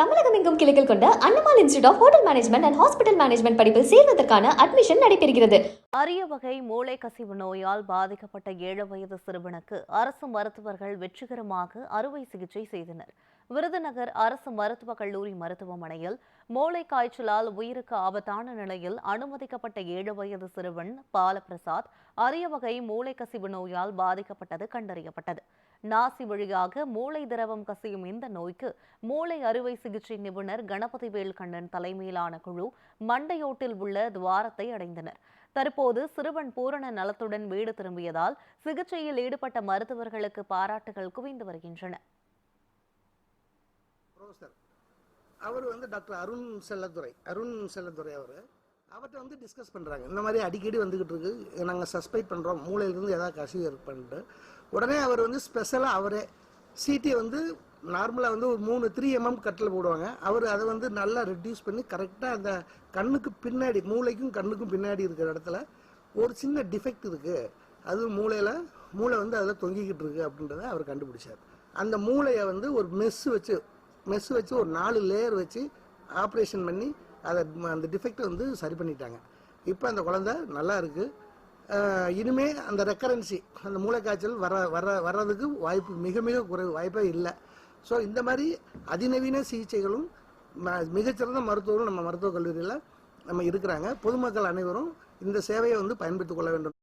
தமிழகம் எங்கும் கிளைகள் கொண்ட அண்ணமால் institute of hotel management and hospital management படிப்பில் சேர்வதற்கான அட்மிஷன் நடைபெறுகிறது. அரிய வகை மூளை கசிவு நோயால் பாதிக்கப்பட்ட ஏழு வயது சிறுவனுக்கு அரசு மருத்துவர்கள் வெற்றிகரமாக அறுவை சிகிச்சை செய்தனர். விருதுநகர் அரசு மருத்துவக் கல்லூரி மருத்துவமனையில் மூளை காய்ச்சலால் உயிருக்கு ஆபத்தான நிலையில் அனுமதிக்கப்பட்ட ஏழு வயது சிறுவன் பாலபிரசாத் அரிய வகை மூளை கசிவு நோயால் பாதிக்கப்பட்டது கண்டறியப்பட்டது. நாசி வழியாக மூளை திரவம் கசியும் இந்த நோய்க்கு மூளை அறுவை சிகிச்சை நிபுணர் கணபதி வேல்கண்ணன் தலைமையிலான குழு மண்டையோட்டில் உள்ள துவாரத்தை அடைந்தனர். தற்போது சிறுவன் பூரண நலத்துடன் வீடு திரும்பியதால் சிகிச்சையில் ஈடுபட்ட மருத்துவர்களுக்கு பாராட்டுகள் குவிந்து வருகின்றன. ப்ரொஃபஸர். அவர் வந்து டாக்டர் அருண் செல்லத்துறை அருண் செல்லத்துறை அவர். அவர்கிட்ட வந்து டிஸ்கஸ் பண்ணுறாங்க இந்த மாதிரி அடிக்கடி வந்துக்கிட்டு இருக்கு. நாங்கள் சஸ்பெக்ட் பண்ணுறோம் மூளையிலேருந்து ஏதாவது கசிவு ஏற்பட்டு. உடனே அவர் வந்து ஸ்பெஷலாக அவரே சிடி வந்து நார்மலாக வந்து ஒரு மூணு த்ரீ எம்எம் கட்டில் போடுவாங்க. அவர் அதை வந்து நல்லா ரெடியூஸ் பண்ணி கரெக்டாக அந்த கண்ணுக்கு பின்னாடி மூளைக்கும் கண்ணுக்கும் பின்னாடி இருக்கிற இடத்துல ஒரு சின்ன டிஃபெக்ட் இருக்குது அது மூளையில் மூளை வந்து அதில் தொங்கிக்கிட்டு இருக்கு அப்படின்றத அவர் கண்டுபிடிச்சார். அந்த மூளையை வந்து ஒரு மெஸ் வச்சு மெஸ் வச்சு ஒரு நாலு லேயர் வச்சு ஆப்ரேஷன் பண்ணி அதை அந்த டிஃபெக்டை வந்து சரி பண்ணிட்டாங்க. இப்போ அந்த குழந்தை நல்லா இருக்கு. இனிமே அந்த ரெக்கரன்சி அந்த மூளைக்காய்ச்சல் வர வர வர்றதுக்கு வாய்ப்பு மிக மிக குறைவு வாய்ப்பே இல்லை. ஸோ இந்த மாதிரி அதிநவீன சிகிச்சைகளும் மிகச்சிறந்த மருத்துவரும் நம்ம மருத்துவக் கல்லூரியில் நம்ம இருக்கிறாங்க. பொதுமக்கள் அனைவரும் இந்த சேவையை வந்து பயன்படுத்திக் கொள்ள வேண்டும்.